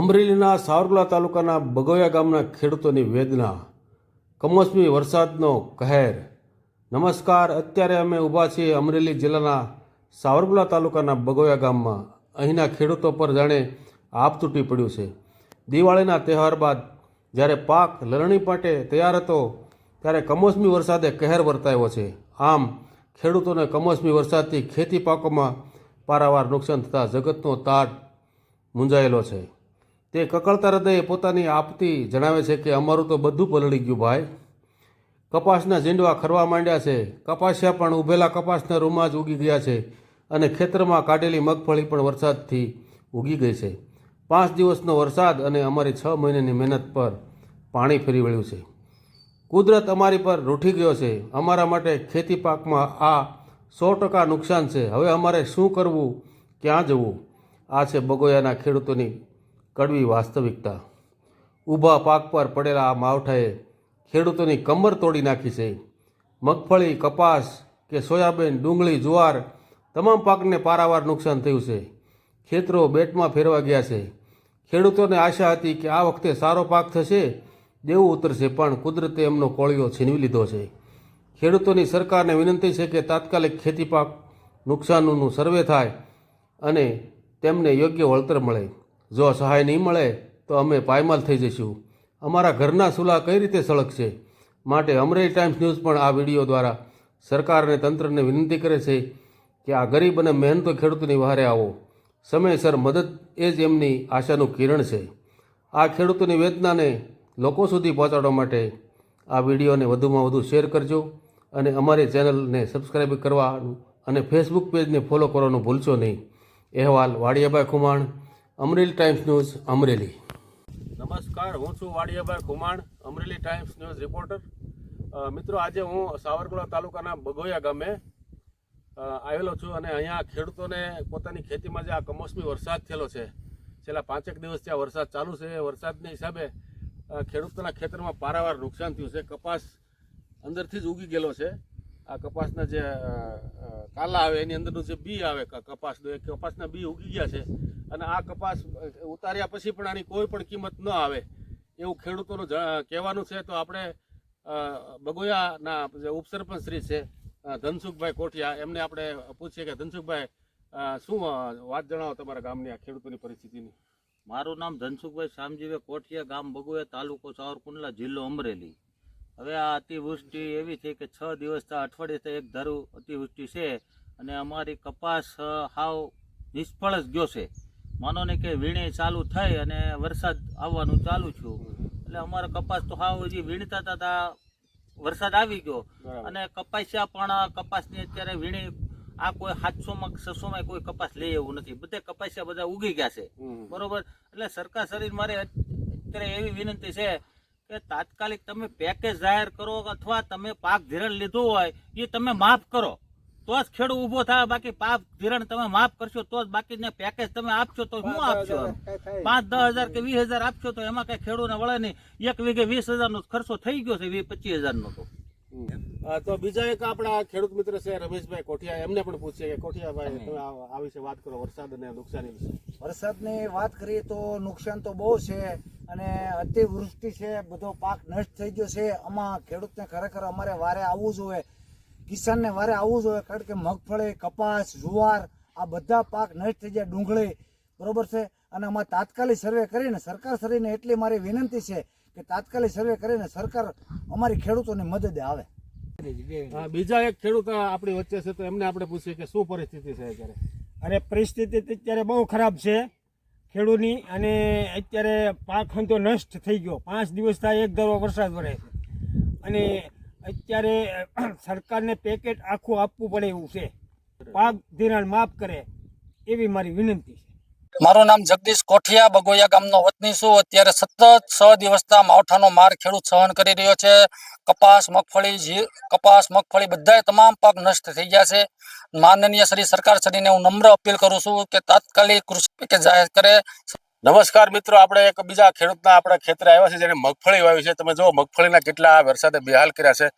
અમરેલીના સાવરકુલા તાલુકાના બગોયા ગામના ખેડૂતોની વેદના. કમોસમી વરસાદનો કહેર. નમસ્કાર, અત્યારે અમે ઊભા છીએ અમરેલી જિલ્લાના સાવરકુલા તાલુકાના બગોયા ગામમાં. અહીંના ખેડૂતો પર જાણે આપ તૂટી પડ્યું છે. દિવાળીના તહેવાર બાદ જ્યારે પાક લણણી માટે તૈયાર હતો, ત્યારે કમોસમી વરસાદે કહેર વર્તાયો છે. આમ, ખેડૂતોને કમોસમી વરસાદથી ખેતી પાકોમાં પારાવાર નુકસાન થતાં જગતનો તાટ મૂંઝાયેલો છે. તે કકળતા હૃદયે પોતાની આપતી જણાવે છે કે અમારું તો બધું પલળી ગયું ભાઈ. કપાસના ઝીંડવા ખરવા માંડ્યા છે. કપાસિયા પણ ઊભેલા કપાસના રૂમાં જ ઉગી ગયા છે અને ખેતરમાં કાઢેલી મગફળી પણ વરસાદથી ઉગી ગઈ છે. પાંચ દિવસનો વરસાદ અને અમારી છ મહિનાની મહેનત પર પાણી ફેરી વળ્યું છે. કુદરત અમારી પર રૂઠી ગયો છે. અમારા માટે ખેતી પાકમાં આ સો ટકા નુકસાન છે. હવે અમારે શું કરવું? ક્યાં જવું? આ છે બગોયાના ખેડૂતોની કડવી વાસ્તવિકતા. ઊભા પાક પર પડેલા આ માવઠાએ ખેડૂતોની કમર તોડી નાખી છે. મગફળી, કપાસ કે સોયાબીન, ડુંગળી, જુવાર તમામ પાકને પારાવાર નુકસાન થયું છે. ખેતરો બેટમાં ફેરવા ગયા છે. ખેડૂતોને આશા હતી કે આ વખતે સારો પાક થશે, દેવું ઉતરશે, પણ કુદરતે એમનો કોળિયો છીનવી લીધો છે. ખેડૂતોની સરકારને વિનંતી છે કે તાત્કાલિક ખેતી પાક નુકસાનનું સર્વે થાય અને તેમને યોગ્ય વળતર મળે. જો સહાય નહીં મળે, તો અમે પાયમાલ થઈ જઈશું. અમારા ઘરના સુલા કઈ રીતે સળગશે? માટે અમરેલી ટાઈમ્સ ન્યૂઝ પણ આ વીડિયો દ્વારા સરકાર અને તંત્રને વિનંતી કરે છે કે આ ગરીબ અને મહેનતો ખેડૂતોની વહારે આવો. સમયસર મદદ એ જ એમની આશાનું કિરણ છે. આ ખેડૂતોની વેદનાને લોકો સુધી પહોંચાડવા માટે આ વિડીયોને વધુમાં વધુ શેર કરજો અને અમારી ચેનલને સબસ્ક્રાઈબ કરવાનું અને ફેસબુક પેજને ફોલો કરવાનું ભૂલશો નહીં. અહેવાલ વાડિયાભાઈ ખુમાણ અમરેલી ટાઈમ્સ ન્યૂઝ અમરેલી. નમસ્કાર, હું છું Wadiyabhai Khuman, Amreli Times News reporter મિત્રો, આજે હું સાવરકુંડલા તાલુકાના બગોયા ગામે આવેલો છું અને અહીંયા ખેડૂતોને પોતાની ખેતીમાં જે આ કમોસમી વરસાદ થયેલો છે, છેલ્લા પાંચેક દિવસથી આ વરસાદ ચાલુ છે. વરસાદની હિસાબે ખેડૂતોના ખેતરમાં પારાવાર નુકસાન થયું છે. કપાસ અંદરથી જ ઉગી ગયેલો છે. આ કપાસના જે કાલા આવે, એની અંદરનું જે બી આવે કપાસનું, એ કપાસના બી ઉગી ગયા છે. અને આ કપાસ ઉતાર્યા પછી પણ આની કોઈ પણ કિંમત ન આવે. એવું ખેડૂતોનું કહેવાનું છે. તો આપણે બગોયાના જે ઉપસરપંચ શ્રી છે ધનસુખભાઈ કોઠિયા, એમને આપણે પૂછીએ કે, ધનસુખભાઈ શું વાત જણાવો તમારા ગામની આ ખેડૂતોની પરિસ્થિતિની? મારું નામ ધનસુખભાઈ શામજીભાઈ કોઠિયા ગામ બગુયા તાલુકો સાવરકુંડલા જિલ્લો અમરેલી. હવે આ અતિવૃષ્ટિ એવી છે કે છ દિવસ અઠવાડિયે એક ધારું અતિવૃષ્ટિ છે અને અમારી કપાસ હાવ નિષ્ફળ જ ગયો છે. માનો ને કે વીણી ચાલુ થઈ અને વરસાદ આવવાનું ચાલુ થયું. એટલે અમારો કપાસ તો હાવ હજી વીણતા હતા વરસાદ આવી ગયો. અને કપાસિયા પણ કપાસની અત્યારે વીણી આ કોઈ સાતસોમાં છસોમાં કોઈ કપાસ લે એવું નથી. બધે કપાસિયા બધા ઉગી ગયા છે. બરોબર? એટલે સરકાર શરીર મારે અત્યારે એવી વિનંતી છે કે તાત્કાલિક તમે પેકેજ જાહેર કરો અથવા તમે પાક ધિરણ લીધું હોય એ તમે માફ કરો. તો જ ખેડૂત ઊભો થાય બાકી પાક ધિરણ તમે માફ કરશો તો જ બાકી પેકેજ તમે આપશો તો શું આપશો પાંચ દસ હજાર કે વીસ હજાર આપશો તો એમાં કઈ ખેડૂતને વળે નહીં. એક વીઘે વીસ હજાર નો ખર્ચો થઈ ગયો છે વીસ પચીસ હજાર નો તો તો બીજા એક આપણા ખેડૂત મિત્ર છે રમેશભાઈ કોઠિયા એમને પણ પૂછીએ કે કોઠિયાભાઈ તમે આ આ વિશે વાત કરો વરસાદ અને નુકસાની વિશે. વરસાદની વાત કરીએ તો નુકસાન તો બહુ છે અને અતિવૃષ્ટિ છે બધો પાક નષ્ટ થઈ ગયો છે. આમાં ખેડૂતને ખરેખર અમારે વારે આવવું જોઈએ. કિસાનને વારે આવવું જોઈએ કારણ કે મગફળી કપાસ જુવાર આ બધા પાક નષ્ટ થઈ જાય ડુંગળી. બરોબર છે? અને આમાં તાત્કાલિક સર્વે કરીને સરકાર શ્રીને એટલી મારી વિનંતી છે કે તાત્કાલિક સર્વે કરીને સરકાર અમારી ખેડૂતોની મદદે આવે. બીજા એક ખેડૂત આપણી વચ્ચે છે તો એમને આપણે પૂછીએ કે શું પરિસ્થિતિ છે અત્યારે? અરે પરિસ્થિતિ અત્યારે બહુ ખરાબ છે. ખેડૂતની અને અત્યારે પાક હંતો નષ્ટ થઈ ગયો. પાંચ દિવસ થાય એક ધારો વરસાદ વરે છે. અને અત્યારે સરકારને પેકેટ આખું આપવું પડે એવું છે. પાક ધિરાણ માફ કરે એવી મારી વિનંતી છે. મારું નામ જગદીશ કોઠિયા, બગોયા ગામનો વતની છું. અત્યારે સતત છ દિવસના માવઠાનો માર ખેડૂત સહન કરી રહ્યો છે. કપાસ, મગફળી, જી, કપાસ, મગફળી બધાય તમામ પાક નષ્ટ થઈ ગયા છે. માનનીય શ્રી સરકાર શ્રીને હું નમ્ર અપીલ કરું છું કે તાત્કાલિક કૃષિ પેકેજ જાહેર કરે. નમસ્કાર મિત્રો, આપણે એક બીજા ખેડૂતના આપણા ખેતરે આવ્યા છે જેને મગફળી વાવી છે. તમે જુઓ, મગફળીના કેટલા વરસાદે બેહાલ કર્યા છે.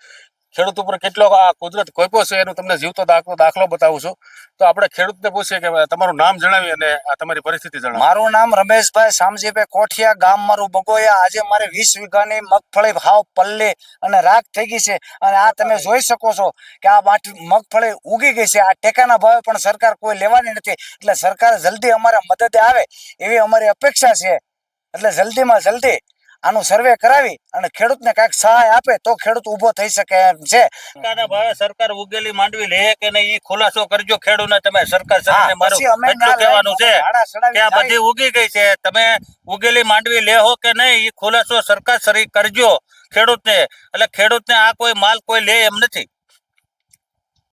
ખેડૂત ઉપર કેટલો આ કુદરત કોઈપો છે એનો તમને જીવતો દાખલો દાખલો બતાવું છું. તો આપણે ખેડૂતને પૂછીએ કે તમારું નામ જણાવી અને આ તમારી પરિસ્થિતિ જણાવો. મારું નામ રમેશભાઈ શામજીભાઈ કોઠિયા ગામ મારું બગોયા. આજે મારે વીસ વીઘાની મગફળી હાવ પલ્લે અને રાખ થઈ ગઈ છે. અને આ તમે જોઈ શકો છો કે આ મગફળી ઉગી ગઈ છે. આ ટેકાના ભાવે પણ સરકાર કોઈ લેવાની નથી. એટલે સરકાર જલ્દી અમારા મદદે આવે એવી અમારી અપેક્ષા છે. એટલે જલ્દીમાં જલ્દી આનું સર્વે કરાવી અને ખેડૂતને કાંઈક સહાય આપે તો ખેડૂત ઊભો થઈ શકે એમ છે. સરકારના ભાવે સરકાર ઉગેલી માંડવી લે કે નહીં એ ખુલાસો કરજો ખેડૂતને તમે સરકાર સાથે મારું એટલું કહેવાનું છે કે આ બધી ઉગી ગઈ છે. તમે ઉગેલી માંડવી લેહો કે નહીં એ ખુલાસો સરકાર સરી કરજો ખેડૂતને. એટલે ખેડૂતને આ કોઈ માલ કોઈ લે એમ નથી.